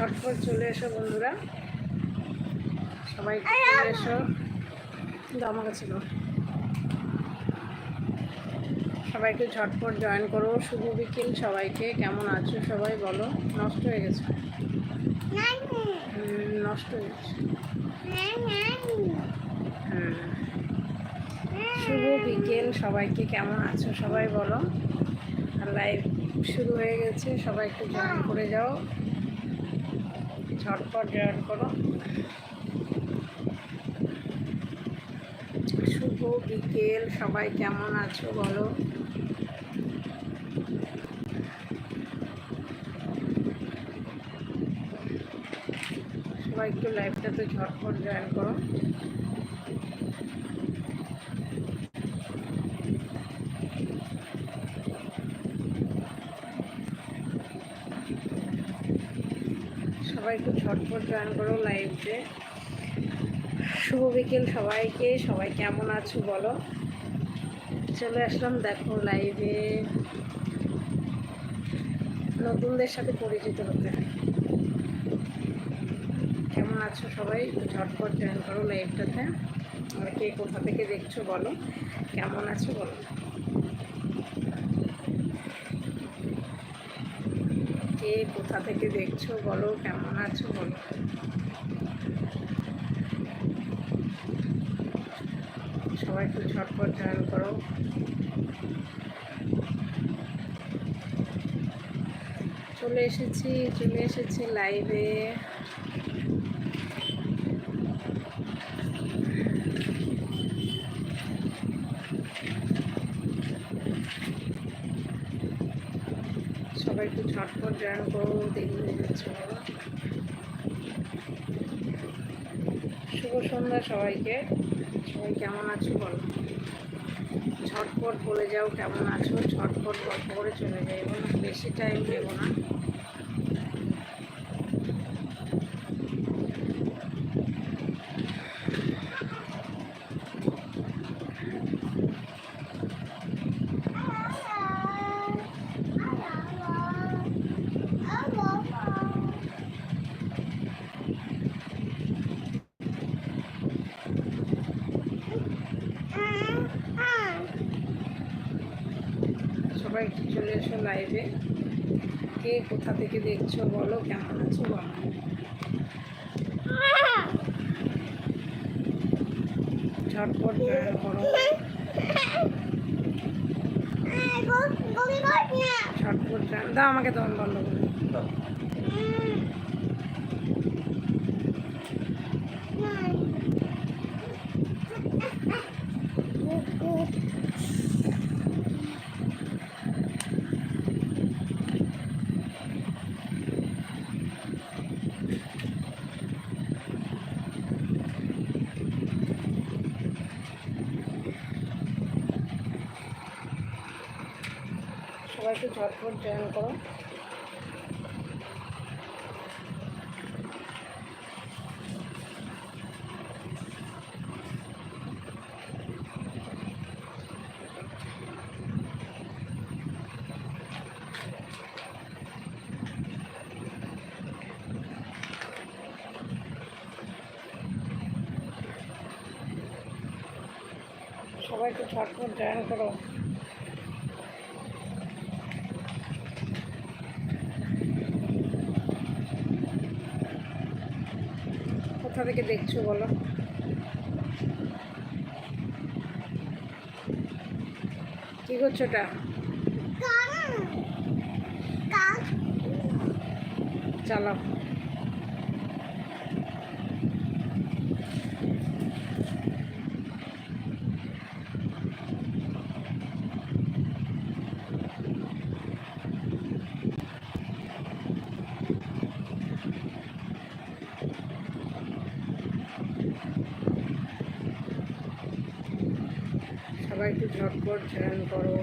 ঝটপট চলে এসো বন্ধুরা। সবাই চলে এসো। আমার কাছে সবাইকে ঝটপট জয়েন করো। শুভ বিকেল সবাইকে। কেমন আছো সবাই বলো? নষ্ট হয়ে গেছে? নষ্ট হয়ে গেছে। হুম শুভ বিকেল সবাইকে। কেমন আছো সবাই বলো? আর লাইভ শুরু হয়ে গেছে। সবাই একটু জয়েন করে যাও। ঝটপট জয়েন করো। শুভ বিকেল, সবাই কেমন আছো বলো? সবাই একটু লাইভটাতে ঝটপট জয়েন করো। সবাই একটু ঝটপট জয়েন করো লাইভে শুভ বিকেল সবাইকে, সবাই কেমন আছো বলো? চলে আসলাম দেখো লাইভে নতুনদের সাথে পরিচিত হতে। কেমন আছো সবাই? ঝটপট জয়েন করো লাইভটাতে আর কে কোথা থেকে দেখছ বলো? কেমন আছো বলো কে কোথা থেকে দেখছ? বলো, কেমন আছো বলো। সবাই একটু ঝটপট জয়েন করো। চলে এসেছি চলে এসেছি লাইভে সবাই একটু ঝটপট জয়েন করো দেরি হয়ে যাচ্ছে। শুভ সন্ধ্যা সবাইকে। সবাই কেমন আছো বলো? ঝটপট বলে যাও কেমন আছো, ঝটপট গল্প করে চলে যাই। এবং বেশি টাইম দেবো না সবাই একটু চলে এসো লাইভে কে কোথা থেকে দেখছ বলো, কেমন আছো বলো। ঝটপট জয়েন করো। ঝটপট দাও আমাকে তখন বন্ধ করে ঝটপট জয়েন করো। সবাই একটু জয়েন করো। কোথা থেকে দেখছ বলো? কি করছ ওটা চালাও। ঝটপট জয়েন করো।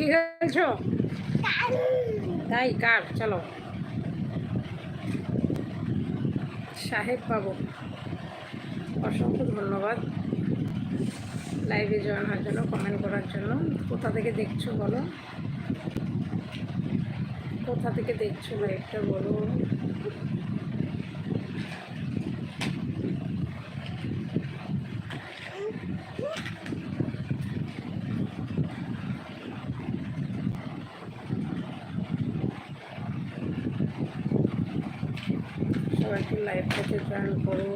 কি খেলছো তাই, কার? চলো। সাহেব বাবু, অসংখ্য ধন্যবাদ লাইভে জয়েন হওয়ার জন্য কমেন্ট করার জন্য। কোথা থেকে দেখছ বলো? কোথা থেকে দেখছ লাইভটা বলো? সবাই একটু লাইভটাতে জয়েন করো।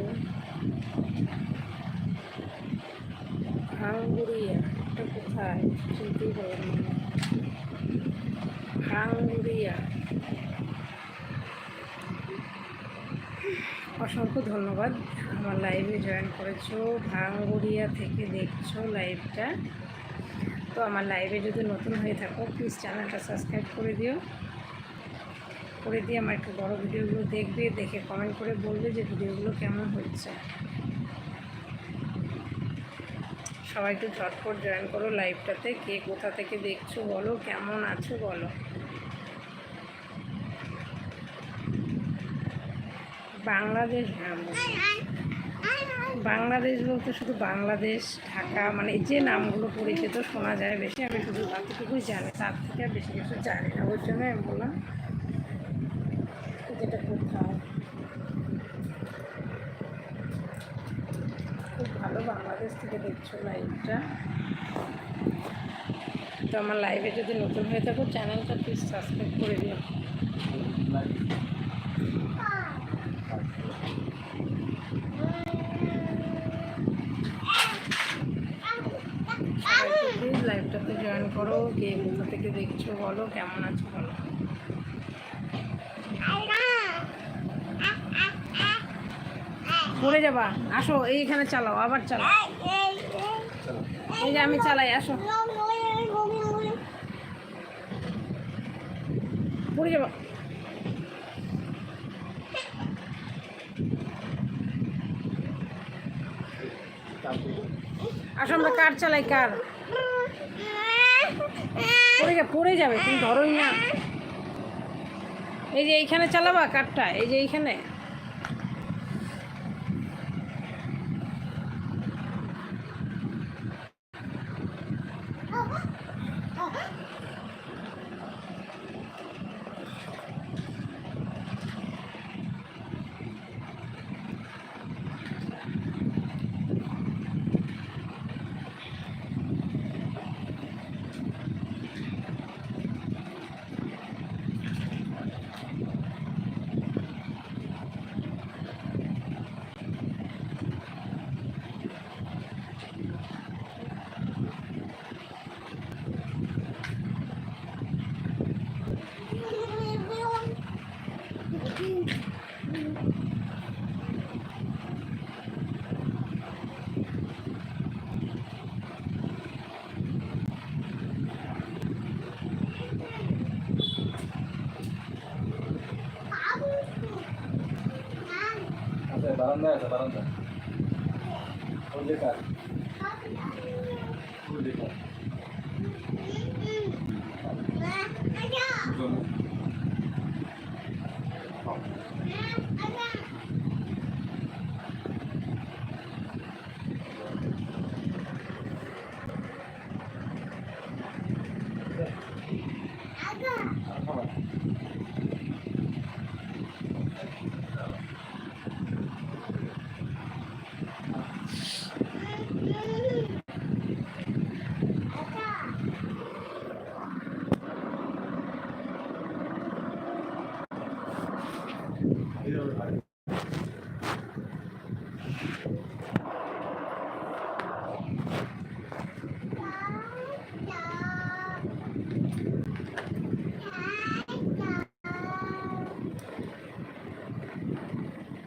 হাঙ্গুরিয়া এটা কোথায় চিনতেই পারলাম না। হাঙ্গুরিয়া অসংখ্য ধন্যবাদ আমার লাইভে জয়েন করেছ ভাঙ্গুরিয়া থেকে দেখছ লাইভটা তো আমার লাইভে যদি নতুন হয়ে থাকো প্লিজ চ্যানেলটা সাবস্ক্রাইব করে দিও। করে দিয়ে আমার একটু বড় ভিডিওগুলো দেখবে, দেখে কমেন্ট করে বলবে যে ভিডিওগুলো কেমন হচ্ছে। সবাই একটু ঝটপট জয়েন করো লাইভটাতে কে কোথা থেকে দেখছ বলো, কেমন আছো বলো। বাংলাদেশ হ্যাঁ বাংলাদেশ বলতে শুধু বাংলাদেশ, ঢাকা মানে যে নামগুলো পরিচিত শোনা যায় বেশি, আমি শুধু এতটুকুই জানি, তার থেকে বেশি কিছু জানি না। ওই জন্য আমি বললাম যেটা কোথায় খুব ভালো বাংলাদেশ থেকে দেখছ লাইভটা। তো আমার লাইভে যদি নতুন হয়ে থাকো, চ্যানেলটা প্লিজ সাবস্ক্রাইব করে দিও। প্লিজ লাইভটাতে জয়েন করো, কে কোথা থেকে দেখছ বলো, কেমন আছো বলো। পড়ে যাবা। আসো, এইখানে চালাও, আবার চালাও। এই যে আমি চালাই, আসো। পড়ে যাবা। আসো, আমরা কার চালাই, কার? পড়ে যা, পড়ে যাবে, তুমি ধরোই না। এই যে এইখানে চালাবা কারটা, এই যে এইখানে। ಹೌದಾ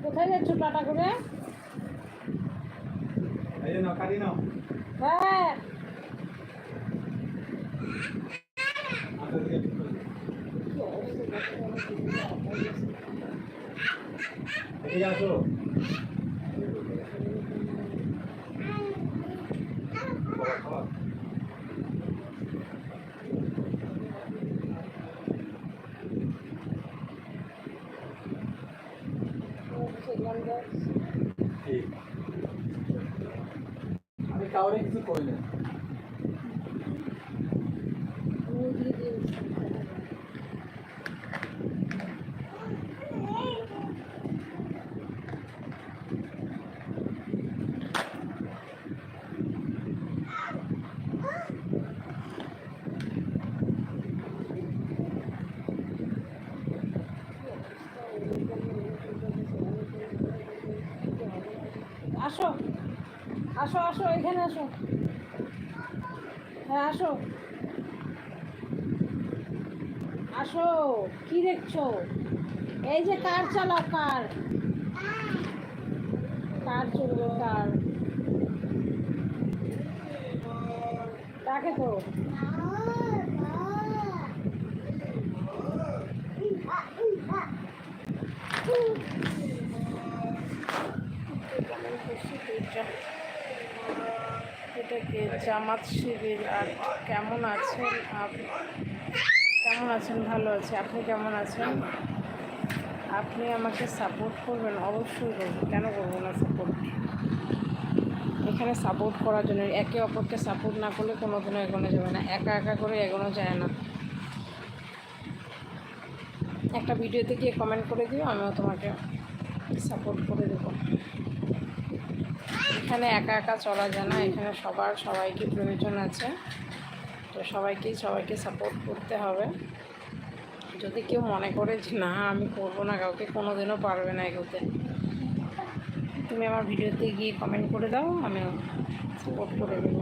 কোথায় যাচ্ছ টাটা করে? এই যে নাও কাটি নাও হ্যাঁ আচ্ছা দিকে ঠিক করে এদিকে আসো বাবা, খাবার। দেখলাম যে ঠিক আমি কাউরে কিছু করি না মুরগি দিয়ে আসো আসো আসো, এখানে আসো। হ্যাঁ আসো। আসো, কি দেখছ? এই যে কার চালাও কার? কার চলবে, কার? তাকে তো। এটাকে জামাত শিবির আর কেমন আছেন কেমন আছেন? ভালো আছে। আপনি কেমন আছেন? আপনি আমাকে সাপোর্ট করবেন? অবশ্যই করব। কেন করব না সাপোর্ট এখানে সাপোর্ট করার জন্য, একে অপরকে সাপোর্ট না করলে কোনো দিনও এগোনো যাবে না। একা একা করে এগোনো যায় না। একটা ভিডিওতে গিয়ে কমেন্ট করে দিও, আমিও তোমাকে সাপোর্ট করে দেবো। এখানে একা একা চলা যায় না, এখানে সবার, সবাইকে প্রয়োজন আছে। তো সবাইকেই, সবাইকে সাপোর্ট করতে হবে। যদি কেউ মনে করে যে, না, আমি করব না, কাউকে কোনো দিনও পারবে না এগোতে, তুমি আমার ভিডিওতে গিয়ে কমেন্ট করে দাও আমি সাপোর্ট করে দেবো।